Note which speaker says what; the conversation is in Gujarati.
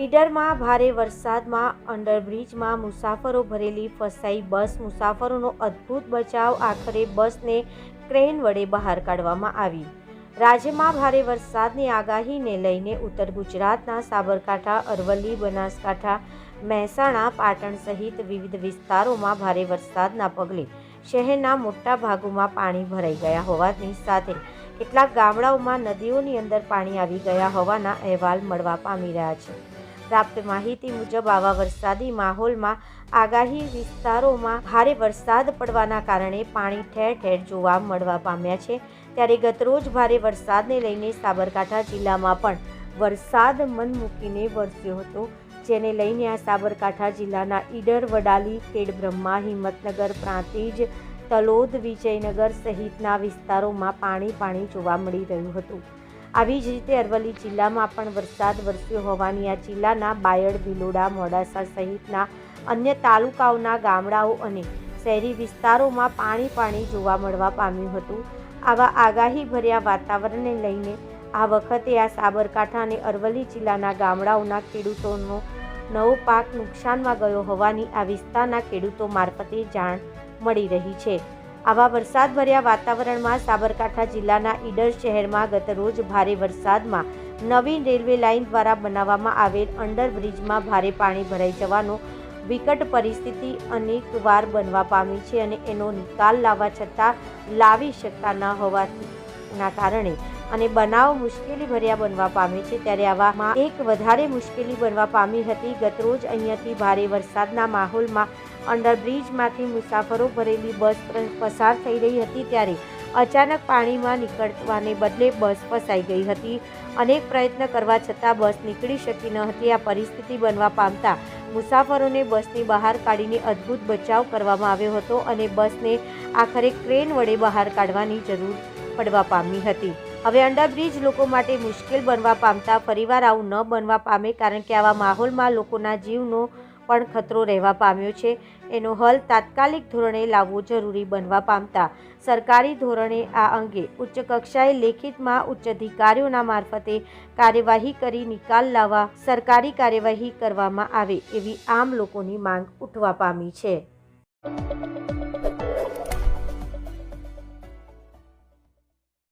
Speaker 1: ઈડરમાં ભારે વરસાદમાં અંડરબ્રિજમાં મુસાફરો ભરેલી ફસાઈ બસ મુસાફરોનો અદ્ભુત બચાવ. આખરે બસને ક્રેન વડે બહાર કાઢવામાં આવી. રાજ્યમાં ભારે વરસાદની આગાહીને લઈને ઉત્તર ગુજરાતના સાબરકાંઠા, અરવલ્લી, બનાસકાંઠા, મહેસાણા, પાટણ સહિત વિવિધ વિસ્તારોમાં ભારે વરસાદના પગલે શહેરના મોટા ભાગોમાં પાણી ભરાઈ ગયા હોવાની સાથે કેટલાક ગામડાઓમાં નદીઓની અંદર પાણી આવી ગયા હોવાના અહેવાલ મળવા પામી રહ્યા છે. પ્રાપ્ત માહિતી મુજબ આવા વરસાદી માહોલમાં આગાહી વિસ્તારોમાં ભારે વરસાદ પડવાના કારણે પાણી ઠેર ઠેર જોવા મળવા પામ્યા છે. ત્યારે ગતરોજ ભારે વરસાદને લઈને સાબરકાંઠા જિલ્લામાં પણ વરસાદ મન મૂકીને વરસ્યો હતો, જેને લઈને આ સાબરકાંઠા જિલ્લાના ઈડર, વડાલી ખેડબ્રહ્મા હિંમતનગર પ્રાંતિજ, તલોદ, વિજયનગર સહિતના વિસ્તારોમાં પાણી પાણી જોવા મળી રહ્યું હતું. આવી જ રીતે અરવલ્લી જિલ્લામાં પણ વરસાદ વરસ્યો હોવાની આ જિલ્લાના બાયડ, ભિલોડા, મોડાસા સહિતના અન્ય તાલુકાઓના ગામડાઓ અને શહેરી વિસ્તારોમાં પાણી પાણી જોવા મળવા પામ્યું હતું. આવા આગાહી ભર્યા વાતાવરણને લઈને આ વખતે આ સાબરકાંઠા અને અરવલ્લી જિલ્લાના ગામડાઓના ખેડૂતોનો નવો પાક નુકસાનમાં ગયો હોવાની આ વિસ્તારના ખેડૂતો મારફતે જાણ મળી રહી છે. આવા વરસાદભર્યા વાતાવરણમાં સાબરકાંઠા જિલ્લાના ઈડર શહેરમાં ગત રોજ ભારે વરસાદમાં નવીન રેલવે લાઇન દ્વારા બનાવવામાં આવેલ અંડરબ્રિજમાં ભારે પાણી ભરાઈ જવાનો વિકટ પરિસ્થિતિ અનેકવાર બનવા પામી છે અને એનો નિકાલ લાવવા છતાં લાવી શકતા ન હોવાના કારણે અને બનાવ મુશ્કેલી ભર્યા બનવા પામે છે. ત્યારે આવામાં એક વધારે મુશ્કેલી બનવા પામી હતી. ગતરોજ અહીંયાથી ભારે વરસાદના માહોલમાં અંડરબ્રિજમાંથી મુસાફરો ભરેલી બસ પસાર થઈ રહી હતી ત્યારે અચાનક પાણીમાં નીકળવાને બદલે બસ ફસાઈ ગઈ હતી. અનેક પ્રયત્ન કરવા છતાં બસ નીકળી શકી ન હતી. આ પરિસ્થિતિ બનવા પામતા મુસાફરોને બસની બહાર કાઢીને અદ્ભુત બચાવ કરવામાં આવ્યો હતો અને બસને આખરે ક્રેન વડે બહાર કાઢવાની જરૂર પડવા પામી હતી. હવે અંડરબ્રિજ લોકો માટે મુશ્કેલ બનવા પામતા ફરીવાર આવું ન બનવા પામે કારણ કે આવા માહોલમાં લોકોના જીવનો પણ ખતરો રહેવા પામ્યો છે. એનો હલ તાત્કાલિક ધોરણે લાવવો જરૂરી બનવા પામતા સરકારી ધોરણે આ અંગે ઉચ્ચ કક્ષાએ લેખિતમાં ઉચ્ચ અધિકારીઓના મારફતે કાર્યવાહી કરી નિકાલ લાવવા સરકારી કાર્યવાહી કરવામાં આવે એવી આમ લોકોની માંગ ઉઠવા પામી છે.